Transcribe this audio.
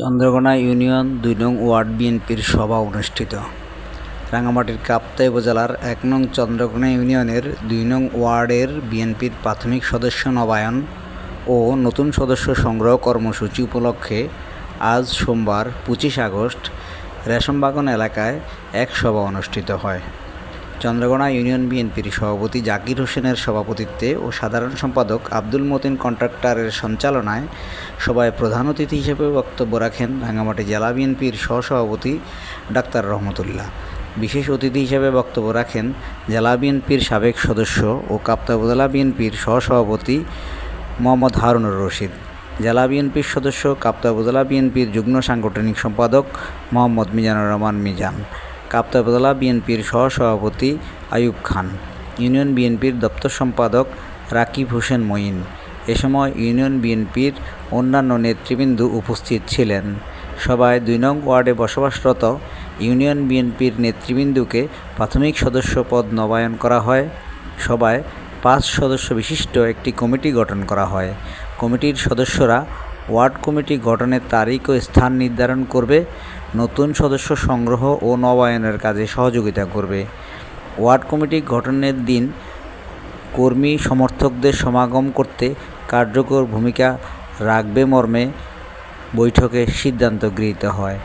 Chandrakona union দুই নং word বিএনপির সভা অনুষ্ঠিত। রাঙামাটির কাপ্তাই উপজেলার এক নং চন্দ্রকোনা ইউনিয়নের দুই নং ওয়ার্ডের বিএনপির প্রাথমিক সদস্য নবায়ন ও নতুন সদস্য সংগ্রহ কর্মসূচি উপলক্ষে আজ সোমবার পঁচিশ আগস্ট রেশমবাগান এলাকায় এক সভা অনুষ্ঠিত হয়। চন্দ্রকোনা ইউনিয়ন বিএনপির সভাপতি জাকির হোসেনের সভাপতিত্বে ও সাধারণ সম্পাদক আব্দুল মতিন কন্ট্রাক্টরের সঞ্চালনায় সভায় প্রধান অতিথি হিসেবে বক্তব্য রাখেন রাঙ্গামাটি জেলা বিএনপির সহসভাপতি ডাক্তার রহমতুল্লাহ। বিশেষ অতিথি হিসেবে বক্তব্য রাখেন জেলা বিএনপির সাবেক সদস্য ও কাপ্তা উপজেলা বিএনপির সহসভাপতি মোহাম্মদ হারুনুর রশিদ। জেলা বিএনপির সদস্য কাপ্তা উপজেলা বিএনপির যুগ্ম সাংগঠনিক সম্পাদক মোহাম্মদ মিজানুর রহমান মিজান। কাপ্তা উপজেলা বিএনপির সহসভাপতি আয়ুব খান, ইউনিয়ন বিএনপির দপ্তর সম্পাদক রাকিব হোসেন মঈন। এ সময় ইউনিয়ন বিএনপির অন্যান্য নেতৃবৃন্দ উপস্থিত ছিলেন। সবাই দুই নং ওয়ার্ডে বসবাসরত ইউনিয়ন বিএনপির নেতৃবৃন্দকে প্রাথমিক সদস্য পদ নবায়ন করা হয়। সভায় পাঁচ সদস্য বিশিষ্ট একটি কমিটি গঠন করা হয়। কমিটির সদস্যরা ওয়ার্ড কমিটি গঠনের তারিখ ও স্থান নির্ধারণ করবে, নতুন সদস্য সংগ্রহ ও নবায়নের কাজে সহযোগিতা করবে। ওয়ার্ড কমিটি গঠনের দিন কর্মী সমর্থকদের সমাগম করতে কার্যকর ভূমিকা রাখবে মর্মে বৈঠকে সিদ্ধান্ত গৃহীত হয়।